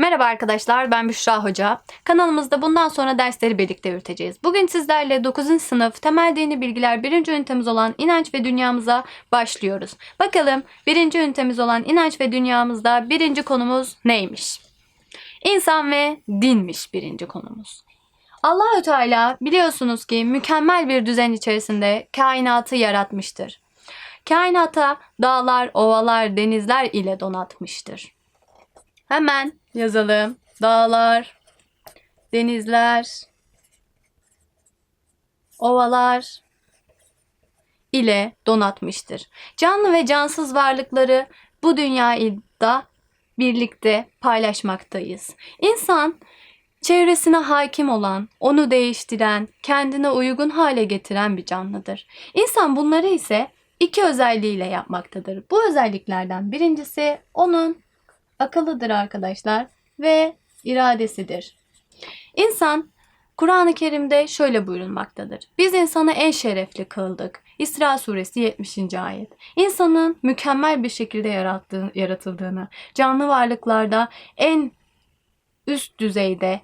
Merhaba arkadaşlar, ben Büşra Hoca. Kanalımızda bundan sonra dersleri birlikte yürüteceğiz. Bugün sizlerle 9. sınıf temel dini bilgiler 1. ünitemiz olan inanç ve dünyamıza başlıyoruz. Bakalım 1. ünitemiz olan inanç ve dünyamızda birinci konumuz neymiş? İnsan ve dinmiş birinci konumuz. Allahü Teala biliyorsunuz ki mükemmel bir düzen içerisinde kainatı yaratmıştır. Kainata dağlar, ovalar, denizler ile donatmıştır. Hemen yazalım. Dağlar, denizler, ovalar ile donatmıştır. Canlı ve cansız varlıkları bu dünyayı da birlikte paylaşmaktayız. İnsan çevresine hakim olan, onu değiştiren, kendine uygun hale getiren bir canlıdır. İnsan bunları ise iki özelliğiyle yapmaktadır. Bu özelliklerden birincisi onun akıllıdır arkadaşlar ve iradesidir. İnsan Kur'an-ı Kerim'de şöyle buyurulmaktadır. Biz insanı en şerefli kıldık. İsra suresi 70. ayet. İnsanın mükemmel bir şekilde yarattığı, yaratıldığını, canlı varlıklarda en üst düzeyde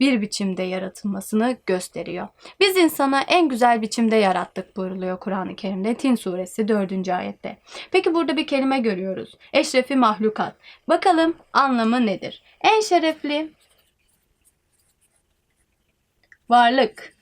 bir biçimde yaratılmasını gösteriyor. Biz insanı en güzel biçimde yarattık buyuruluyor Kur'an-ı Kerim'de Tin suresi 4. ayette. Peki burada bir kelime görüyoruz. Eşrefi mahlukat. Bakalım anlamı nedir? En şerefli varlık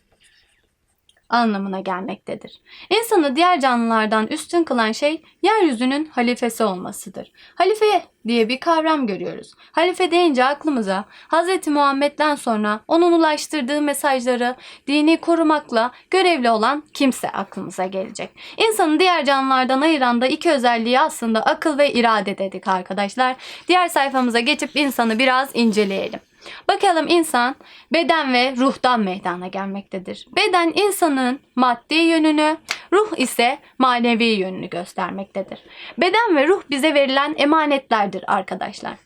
anlamına gelmektedir. İnsanı diğer canlılardan üstün kılan şey yeryüzünün halifesi olmasıdır. Halife diye bir kavram görüyoruz. Halife deyince aklımıza Hz. Muhammed'den sonra onun ulaştırdığı mesajları dini korumakla görevli olan kimse aklımıza gelecek. İnsanı diğer canlılardan ayıran da iki özelliği aslında akıl ve irade dedik arkadaşlar. Diğer sayfamıza geçip insanı biraz inceleyelim. Bakalım insan beden ve ruhtan meydana gelmektedir. Beden insanın maddi yönünü, ruh ise manevi yönünü göstermektedir. Beden ve ruh bize verilen emanetlerdir arkadaşlar.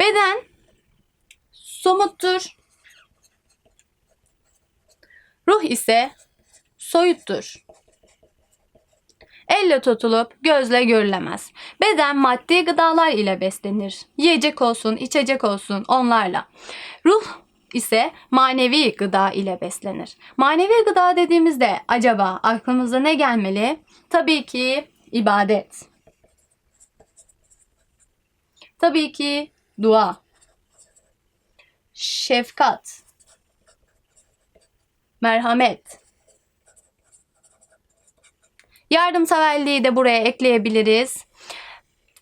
Beden somuttur. Ruh ise soyuttur. Elle tutulup gözle görülemez. Beden maddi gıdalar ile beslenir. Yiyecek olsun, içecek olsun onlarla. Ruh ise manevi gıda ile beslenir. Manevi gıda dediğimizde acaba aklımıza ne gelmeli? Tabii ki ibadet. Tabii ki dua. Şefkat. Merhamet. Yardımseverliği de buraya ekleyebiliriz.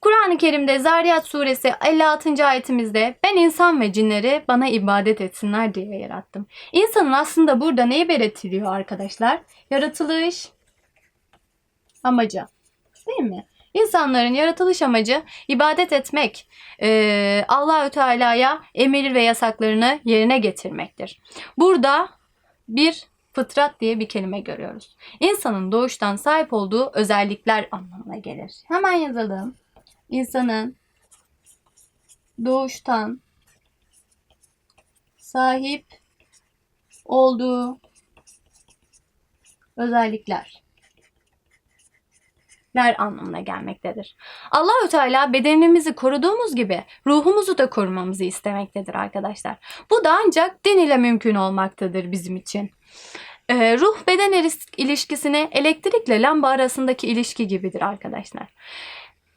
Kur'an-ı Kerim'de Zariyat suresi 56. ayetimizde ben insan ve cinleri bana ibadet etsinler diye yarattım. İnsanın aslında burada neyi belirtiliyor arkadaşlar? Yaratılış amacı. Değil mi? İnsanların yaratılış amacı ibadet etmek, e, Allahü Teala'ya emir ve yasaklarını yerine getirmektir. Burada bir fıtrat diye bir kelime görüyoruz. İnsanın doğuştan sahip olduğu özellikler anlamına gelir. Hemen yazalım. İnsanın doğuştan sahip olduğu özellikler ler anlamına gelmektedir. Allahü Teala bedenimizi koruduğumuz gibi ruhumuzu da korumamızı istemektedir arkadaşlar. Bu da ancak din ile mümkün olmaktadır bizim için. Ee, ruh beden ilişkisine elektrikle lamba arasındaki ilişki gibidir arkadaşlar.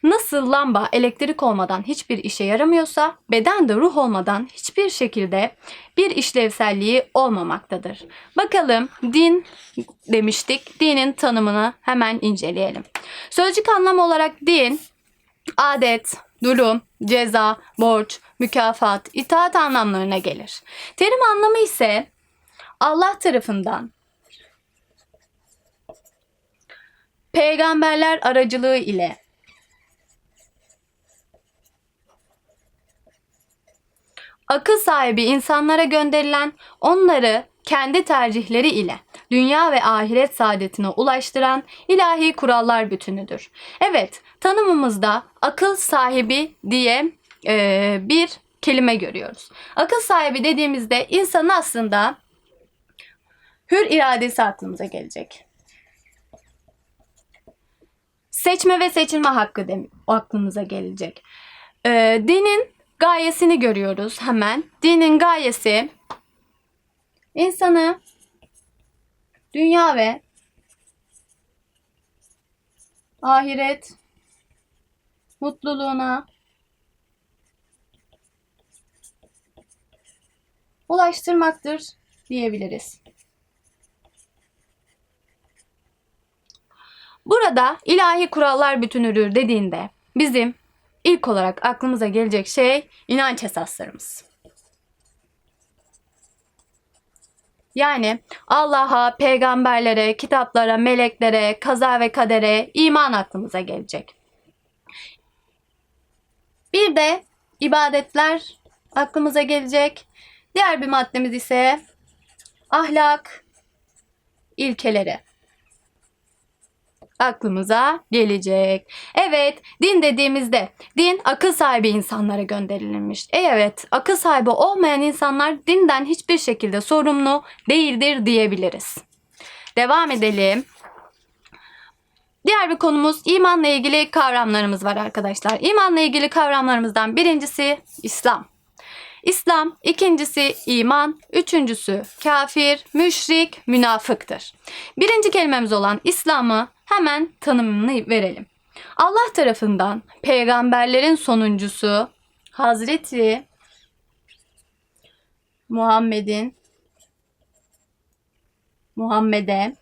Nasıl lamba elektrik olmadan hiçbir işe yaramıyorsa beden de ruh olmadan hiçbir şekilde bir işlevselliği olmamaktadır. Bakalım din demiştik. Dinin tanımını hemen inceleyelim. Sözcük anlam olarak din adet, durum, ceza, borç, mükafat, itaat anlamlarına gelir. Terim anlamı ise Allah tarafından peygamberler aracılığı ile akıl sahibi insanlara gönderilen onları kendi tercihleri ile dünya ve ahiret saadetine ulaştıran ilahi kurallar bütünüdür. Evet, tanımımızda akıl sahibi diye e, bir kelime görüyoruz. Akıl sahibi dediğimizde insan aslında hür iradesi aklımıza gelecek. Seçme ve seçilme hakkı de, aklımıza gelecek. Ee, dinin gayesini görüyoruz hemen. Dinin gayesi insanı dünya ve ahiret mutluluğuna ulaştırmaktır diyebiliriz. Burada ilahi kurallar bütünüdür dediğinde bizim ilk olarak aklımıza gelecek şey inanç esaslarımız. Yani Allah'a, peygamberlere, kitaplara, meleklere, kaza ve kadere iman aklımıza gelecek. Bir de ibadetler aklımıza gelecek. Diğer bir maddemiz ise ahlak ilkeleri aklımıza gelecek. Evet, din dediğimizde din akıl sahibi insanlara gönderilmiş. E evet, akıl sahibi olmayan insanlar dinden hiçbir şekilde sorumlu değildir diyebiliriz. Devam edelim. Diğer bir konumuz imanla ilgili kavramlarımız var arkadaşlar. İmanla ilgili kavramlarımızdan birincisi İslam. İslam, ikincisi iman, üçüncüsü kafir, müşrik, münafıktır. Birinci kelimemiz olan İslam'ı hemen tanımını verelim. Allah tarafından peygamberlerin sonuncusu Hazreti Muhammed'in Muhammed'e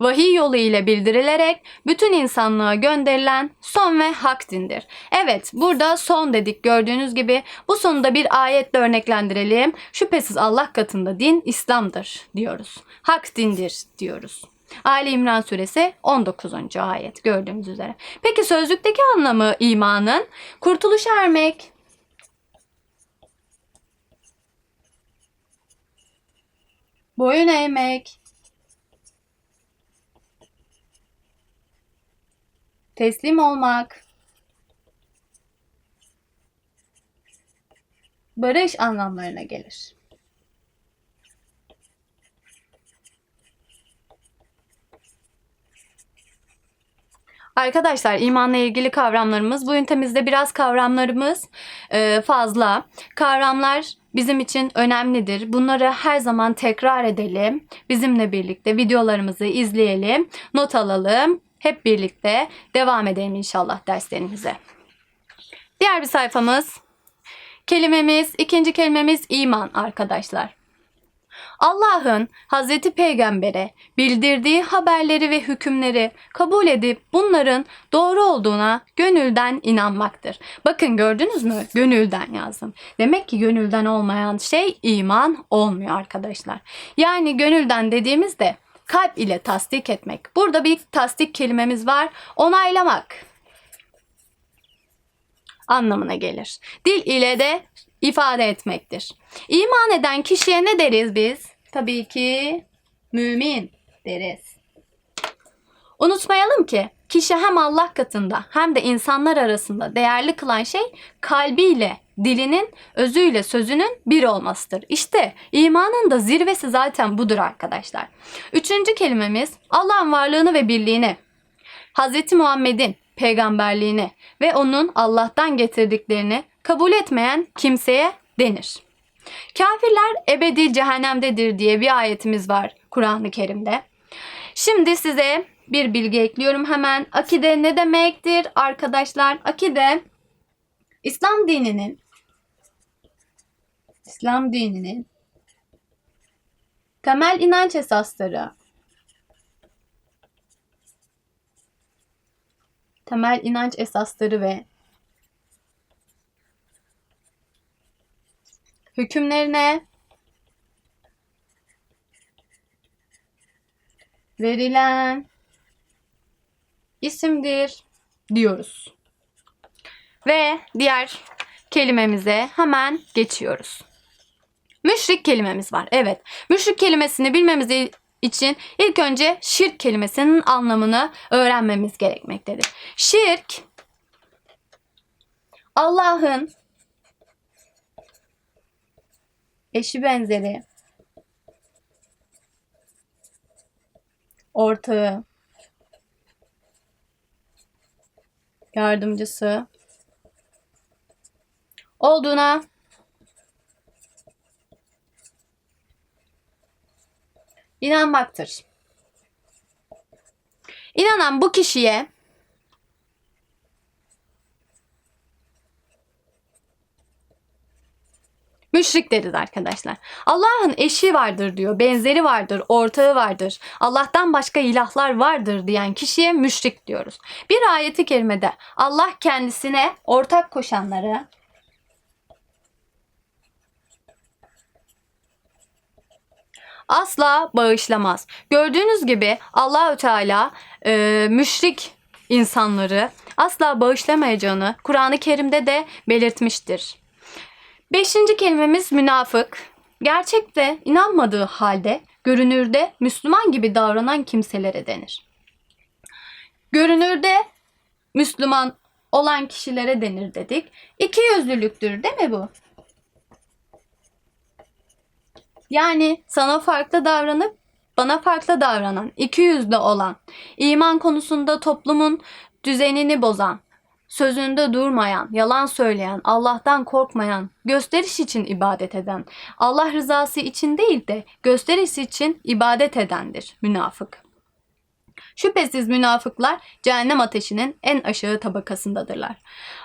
vahiy yolu ile bildirilerek bütün insanlığa gönderilen son ve hak dindir. Evet burada son dedik gördüğünüz gibi bu sonunda bir ayetle örneklendirelim. Şüphesiz Allah katında din İslam'dır diyoruz. Hak dindir diyoruz. Ali İmran suresi 19. ayet gördüğünüz üzere. Peki sözlükteki anlamı imanın kurtuluş ermek, boyun eğmek, teslim olmak, barış anlamlarına gelir. Arkadaşlar imanla ilgili kavramlarımız bu ünitemizde biraz kavramlarımız e, fazla. Kavramlar bizim için önemlidir. Bunları her zaman tekrar edelim. Bizimle birlikte videolarımızı izleyelim, not alalım. Hep birlikte devam edelim inşallah derslerimize. Diğer bir sayfamız kelimemiz, ikinci kelimemiz iman arkadaşlar. Allah'ın Hazreti Peygamber'e bildirdiği haberleri ve hükümleri kabul edip bunların doğru olduğuna gönülden inanmaktır. Bakın gördünüz mü? Gönülden yazdım. Demek ki gönülden olmayan şey iman olmuyor arkadaşlar. Yani gönülden dediğimizde kalp ile tasdik etmek. Burada bir tasdik kelimemiz var. Onaylamak anlamına gelir. Dil ile de ifade etmektir. İman eden kişiye ne deriz biz? Tabii ki mümin deriz. Unutmayalım ki kişi hem Allah katında hem de insanlar arasında değerli kılan şey kalbiyle, dilinin, özüyle, sözünün bir olmasıdır. İşte imanın da zirvesi zaten budur arkadaşlar. Üçüncü kelimemiz Allah'ın varlığını ve birliğini, Hz. Muhammed'in peygamberliğini ve onun Allah'tan getirdiklerini kabul etmeyen kimseye denir. Kafirler ebedi cehennemdedir diye bir ayetimiz var Kur'an-ı Kerim'de. Şimdi size bir bilgi ekliyorum hemen. Akide ne demektir arkadaşlar? Akide İslam dininin İslam dininin temel inanç esasları temel inanç esasları ve hükümlerine verilen isimdir diyoruz. Ve diğer kelimemize hemen geçiyoruz. Müşrik kelimemiz var. Evet. Müşrik kelimesini bilmemiz için ilk önce şirk kelimesinin anlamını öğrenmemiz gerekmektedir. Şirk Allah'ın eşi benzeri, ortağı, yardımcısı, olduğuna inanmaktır. İnanan bu kişiye Müşrik deriz arkadaşlar. Allah'ın eşi vardır diyor, benzeri vardır, ortağı vardır. Allah'tan başka ilahlar vardır diyen kişiye müşrik diyoruz. Bir ayeti kerimede Allah kendisine ortak koşanları asla bağışlamaz. Gördüğünüz gibi Allahü Teala e, müşrik insanları asla bağışlamayacağını Kur'an-ı Kerim'de de belirtmiştir. Beşinci kelimemiz münafık. Gerçekte inanmadığı halde görünürde Müslüman gibi davranan kimselere denir. Görünürde Müslüman olan kişilere denir dedik. İki yüzlülüktür değil mi bu? Yani sana farklı davranıp bana farklı davranan, iki yüzlü olan, iman konusunda toplumun düzenini bozan, sözünde durmayan, yalan söyleyen, Allah'tan korkmayan, gösteriş için ibadet eden, Allah rızası için değil de gösteriş için ibadet edendir münafık. Şüphesiz münafıklar cehennem ateşinin en aşağı tabakasındadırlar.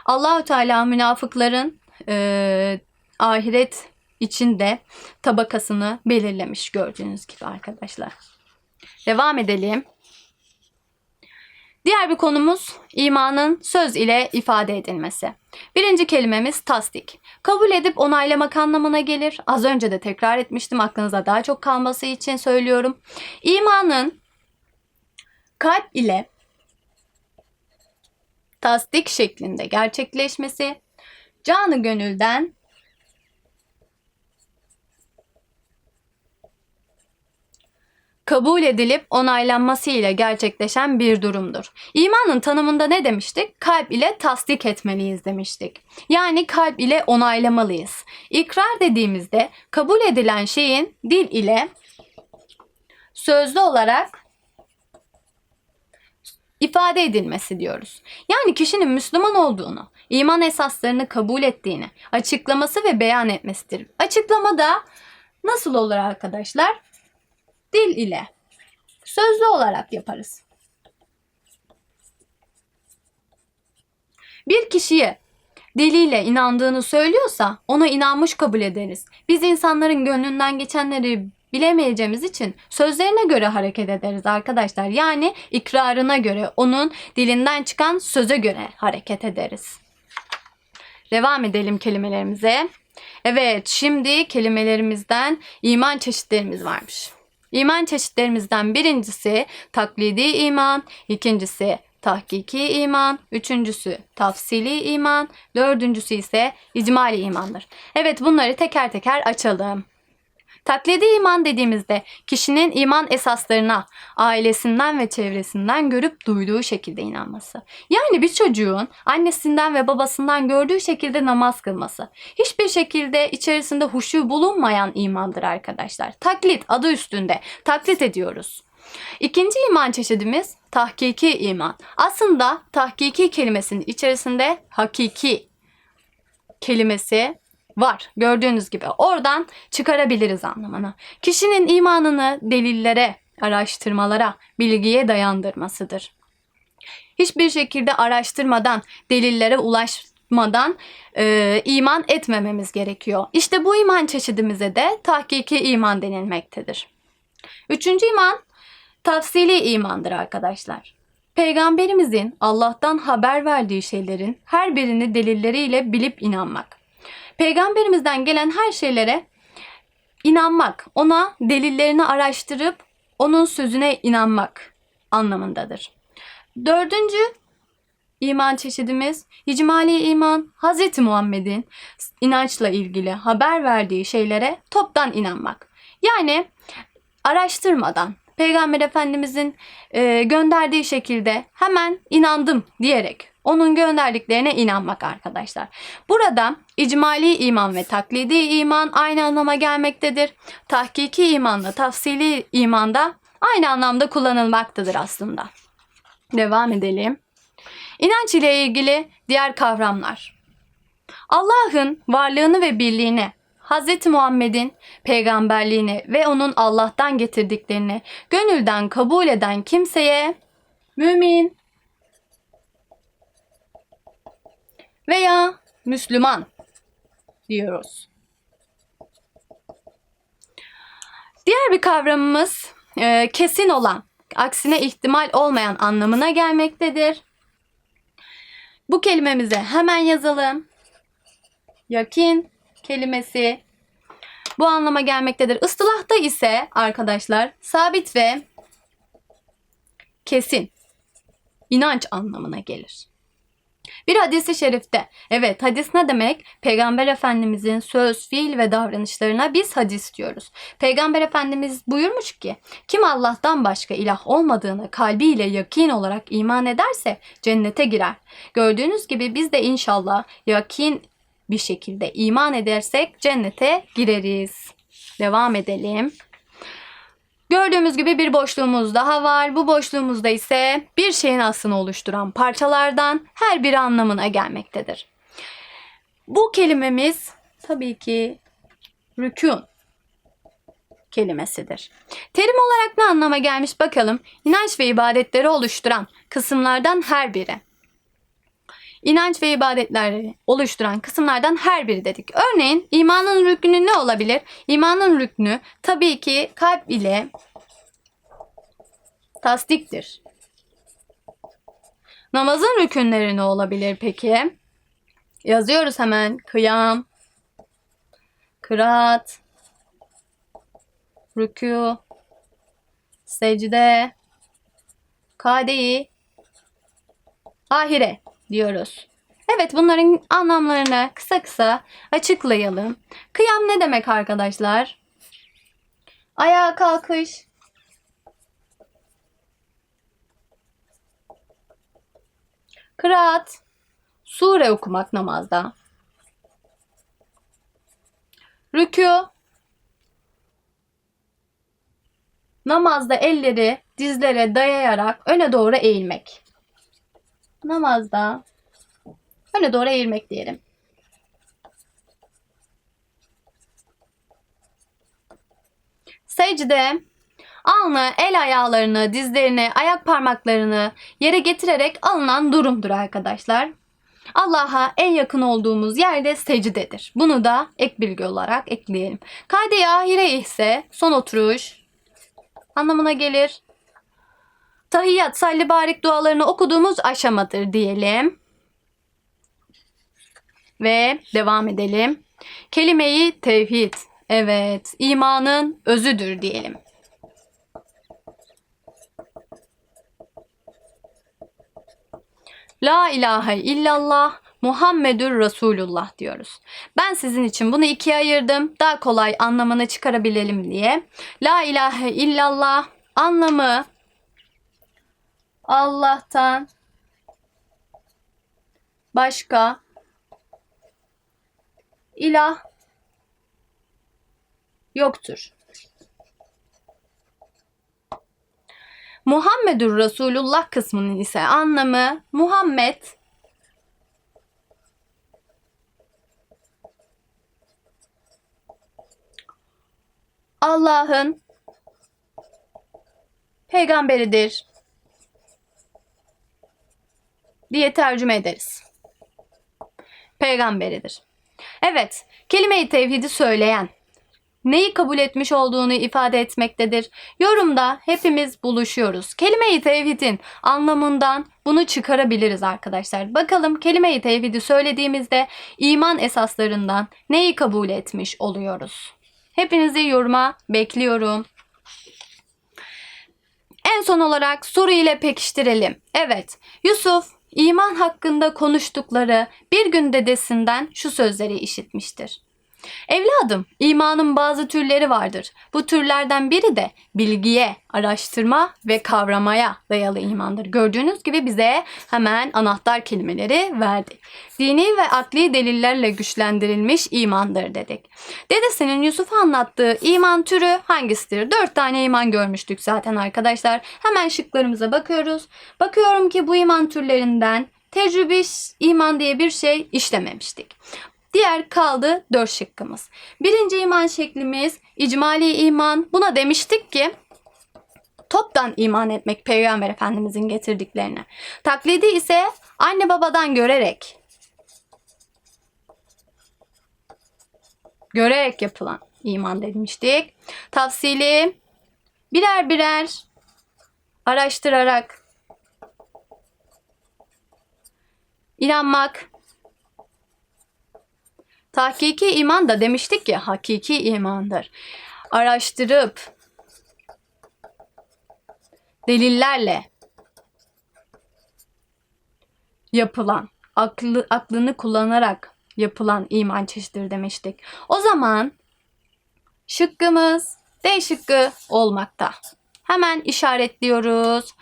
Allahü Teala münafıkların e, ahiret içinde tabakasını belirlemiş gördüğünüz gibi arkadaşlar. Devam edelim. Diğer bir konumuz imanın söz ile ifade edilmesi. Birinci kelimemiz tasdik. Kabul edip onaylamak anlamına gelir. Az önce de tekrar etmiştim aklınıza daha çok kalması için söylüyorum. İmanın kalp ile tasdik şeklinde gerçekleşmesi, canı gönülden kabul edilip onaylanması ile gerçekleşen bir durumdur. İmanın tanımında ne demiştik? Kalp ile tasdik etmeliyiz demiştik. Yani kalp ile onaylamalıyız. İkrar dediğimizde kabul edilen şeyin dil ile sözlü olarak ifade edilmesi diyoruz. Yani kişinin Müslüman olduğunu, iman esaslarını kabul ettiğini açıklaması ve beyan etmesidir. Açıklamada nasıl olur arkadaşlar? Dil ile sözlü olarak yaparız. Bir kişiye diliyle inandığını söylüyorsa ona inanmış kabul ederiz. Biz insanların gönlünden geçenleri bilemeyeceğimiz için sözlerine göre hareket ederiz arkadaşlar. Yani ikrarına göre, onun dilinden çıkan söze göre hareket ederiz. Devam edelim kelimelerimize. Evet, şimdi kelimelerimizden iman çeşitlerimiz varmış. İman çeşitlerimizden birincisi taklidi iman, ikincisi tahkiki iman, üçüncüsü tafsili iman, dördüncüsü ise icmali imandır. Evet bunları teker teker açalım. Taklidi iman dediğimizde kişinin iman esaslarına ailesinden ve çevresinden görüp duyduğu şekilde inanması. Yani bir çocuğun annesinden ve babasından gördüğü şekilde namaz kılması. Hiçbir şekilde içerisinde huşu bulunmayan imandır arkadaşlar. Taklit adı üstünde. Taklit ediyoruz. İkinci iman çeşidimiz tahkiki iman. Aslında tahkiki kelimesinin içerisinde hakiki kelimesi var. Gördüğünüz gibi oradan çıkarabiliriz anlamını. Kişinin imanını delillere, araştırmalara, bilgiye dayandırmasıdır. Hiçbir şekilde araştırmadan, delillere ulaşmadan e, iman etmememiz gerekiyor. İşte bu iman çeşidimize de tahkiki iman denilmektedir. Üçüncü iman tafsili imandır arkadaşlar. Peygamberimizin Allah'tan haber verdiği şeylerin her birini delilleriyle bilip inanmak. Peygamberimizden gelen her şeylere inanmak, ona delillerini araştırıp onun sözüne inanmak anlamındadır. Dördüncü iman çeşidimiz icmali iman, Hz. Muhammed'in inançla ilgili haber verdiği şeylere toptan inanmak. Yani araştırmadan, Peygamber Efendimizin e, gönderdiği şekilde hemen inandım diyerek onun gönderdiklerine inanmak arkadaşlar. Burada icmali iman ve taklidi iman aynı anlama gelmektedir. Tahkiki imanla tafsili iman da aynı anlamda kullanılmaktadır aslında. Devam edelim. İnanç ile ilgili diğer kavramlar. Allah'ın varlığını ve birliğini, Hz. Muhammed'in peygamberliğini ve onun Allah'tan getirdiklerini gönülden kabul eden kimseye mümin veya Müslüman diyoruz. Diğer bir kavramımız e, kesin olan, aksine ihtimal olmayan anlamına gelmektedir. Bu kelimemize hemen yazalım. Yakin kelimesi bu anlama gelmektedir. Istılahta ise arkadaşlar sabit ve kesin inanç anlamına gelir. Bir hadisi şerifte, evet hadis ne demek? Peygamber Efendimizin söz, fiil ve davranışlarına biz hadis diyoruz. Peygamber Efendimiz buyurmuş ki, kim Allah'tan başka ilah olmadığını kalbiyle yakin olarak iman ederse cennete girer. Gördüğünüz gibi biz de inşallah yakin bir şekilde iman edersek cennete gireriz. Devam edelim. Gördüğümüz gibi bir boşluğumuz daha var. Bu boşluğumuzda ise bir şeyin aslını oluşturan parçalardan her biri anlamına gelmektedir. Bu kelimemiz tabii ki rükûn kelimesidir. Terim olarak ne anlama gelmiş bakalım. İnanç ve ibadetleri oluşturan kısımlardan her biri. İnanç ve ibadetleri oluşturan kısımlardan her biri dedik. Örneğin imanın rüknü ne olabilir? İmanın rüknü tabii ki kalp ile tasdiktir. Namazın rükünleri ne olabilir peki? Yazıyoruz hemen. Kıyam, kıraat, rükû, secde, kadeyi, ahire diyoruz. Evet bunların anlamlarını kısa kısa açıklayalım. Kıyam ne demek arkadaşlar? Ayağa kalkış. Kıraat. Sure okumak namazda. Rükû. Namazda elleri dizlere dayayarak öne doğru eğilmek. Namazda öne doğru eğilmek diyelim. Secde alnı, el ayağlarını, dizlerini, ayak parmaklarını yere getirerek alınan durumdur arkadaşlar. Allah'a en yakın olduğumuz yerde secdedir. Bunu da ek bilgi olarak ekleyelim. Kade-i ahire ise son oturuş anlamına gelir. Tahiyyat, salli barik dualarını okuduğumuz aşamadır diyelim. Ve devam edelim. Kelimeyi tevhid. Evet, imanın özüdür diyelim. La ilahe illallah Muhammedur Resulullah diyoruz. Ben sizin için bunu ikiye ayırdım. Daha kolay anlamını çıkarabilelim diye. La ilahe illallah anlamı Allah'tan başka ilah yoktur. Muhammedur Resulullah kısmının ise anlamı Muhammed Allah'ın peygamberidir diye tercüme ederiz. Peygamberidir. Evet, kelime-i tevhidi söyleyen, neyi kabul etmiş olduğunu ifade etmektedir. Yorumda hepimiz buluşuyoruz. Kelime-i tevhidin anlamından bunu çıkarabiliriz arkadaşlar. Bakalım kelime-i tevhidi söylediğimizde iman esaslarından neyi kabul etmiş oluyoruz? Hepinizi yoruma bekliyorum. En son olarak soru ile pekiştirelim. Evet, Yusuf iman hakkında konuştukları bir gün dedesinden şu sözleri işitmiştir. Evladım, imanın bazı türleri vardır. Bu türlerden biri de bilgiye, araştırma ve kavramaya dayalı imandır. Gördüğünüz gibi bize hemen anahtar kelimeleri verdi. Dini ve akli delillerle güçlendirilmiş imandır dedik. Dedesinin Yusuf'a anlattığı iman türü hangisidir? Dört tane iman görmüştük zaten arkadaşlar. Hemen şıklarımıza bakıyoruz. Bakıyorum ki bu iman türlerinden tecrübi iman diye bir şey işlememiştik. Diğer kaldı dört şıkkımız. Birinci iman şeklimiz icmali iman. Buna demiştik ki toptan iman etmek Peygamber Efendimizin getirdiklerine. Taklidi ise anne babadan görerek görerek yapılan iman demiştik. Tafsili birer birer araştırarak inanmak. Tahkiki iman da demiştik ki hakiki imandır. Araştırıp delillerle yapılan, aklı, aklını kullanarak yapılan iman çeşididir demiştik. O zaman şıkkımız D şıkkı olmakta. Hemen işaretliyoruz.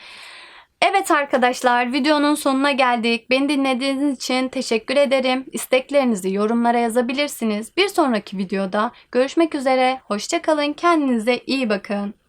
Evet arkadaşlar videonun sonuna geldik. Beni dinlediğiniz için teşekkür ederim. İsteklerinizi yorumlara yazabilirsiniz. Bir sonraki videoda görüşmek üzere. Hoşçakalın. Kendinize iyi bakın.